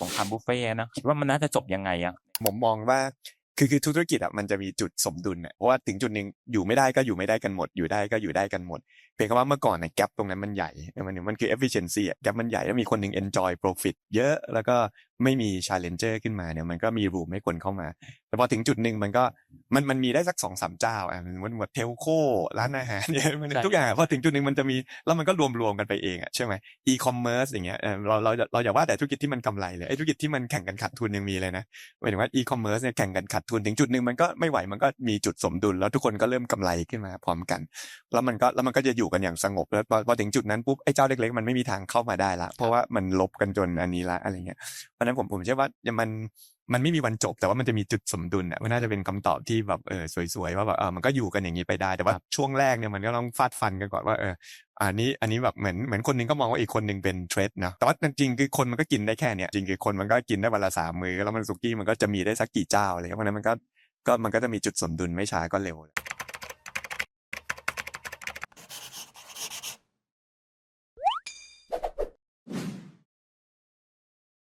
สงครามบุฟเฟ่นะคิดว่ามันน่าจะจบยังไงอะผมมองว่าคือคือธุรกิจอะมันจะมีจุดสมดุลเนี่ยเพราะว่าถึงจุดหนึ่งอยู่ไม่ได้ก็อยู่ไม่ได้กันหมด อยู่ได้ก็อยู่ได้กันหมด เพียงแค่ว่าเมื่อก่อนเนี่ยแกลตรงนั้นมันใหญ่มันมันคือ efficiency อะแกลมันใหญ่แล้วมีคนหนึ่ง enjoy profit เยอะแล้วก็ไม่มี challenger ขึ้นมาเนี่ยมันก็มี room ให้คนเข้ามา แต่พอถึงจุดหนึ่งมันก็มันมันมีได้สักสองสามเจ้าอะมันเหมือนเทลโคร้านอาหารเนี่ยมันทุกอย่างพอถึงจุดหนึ่งมันจะมีแล้วมันก็รวมรวมๆกันไปเองอะใช่ไหม e-commerce อย่างเงี้ยเออเราเราเราอย่าว่าแต่ธุรกิจที่มันกำไรเลยไอ้ธุรกิจที่มันแข่งกันขาดทุนยังมีเลยนะหมายถึงว่า e-commerce เนี่ยแข่งกันขาดทุนถึงจุดหนึ่งมันก็ไม่ไหวมันก็มีจุดสมดุล แล้วทุกคนก็เริ่มกำไรขึ้นมาพร้อมกัน แล้วมันก็แล้วมันก็จะอยู่กันอย่างสงบแล้วพอพอถึงจุดนั้นปุ๊บไอ้เจ้าเล็กๆมันไม่มีทางเข้ามาได้ละเพราะว่ามันลบกันจนอันนี้ละอะไรเงี้ยเพราะฉะนั้นผมผมเชื่อว่ามันมันไม่มีวันจบ แต่ว่ามันจะมีจุดสมดุลอะมันน่าจะเป็นคำตอบที่แบบเออสวยๆว่าแบบเออมันก็อยู่กันอย่างนี้ไปได้แต่ว่าช่วงแรกเนี่ยมันก็ต้องฟาดฟันกันก่อนว่าเอออันนี้อันนี้แบบเหมือนเหมือนคนหนึงก็มองว่าอีกคนหนึ่งเป็นเทรดนะแต่ว่าจริงๆคือคนมันก็กินได้แค่เนี้ยจริงๆคือคนมันก็กินได้วันละสามมือแล้วมันสุกี้มันก็จะมีได้สักกี่เจ้าอะไรเงี้ยเพราะนั้นมันก็ก็มันก็จะมีจุดสมดุลไม่ช้าก็เร็ว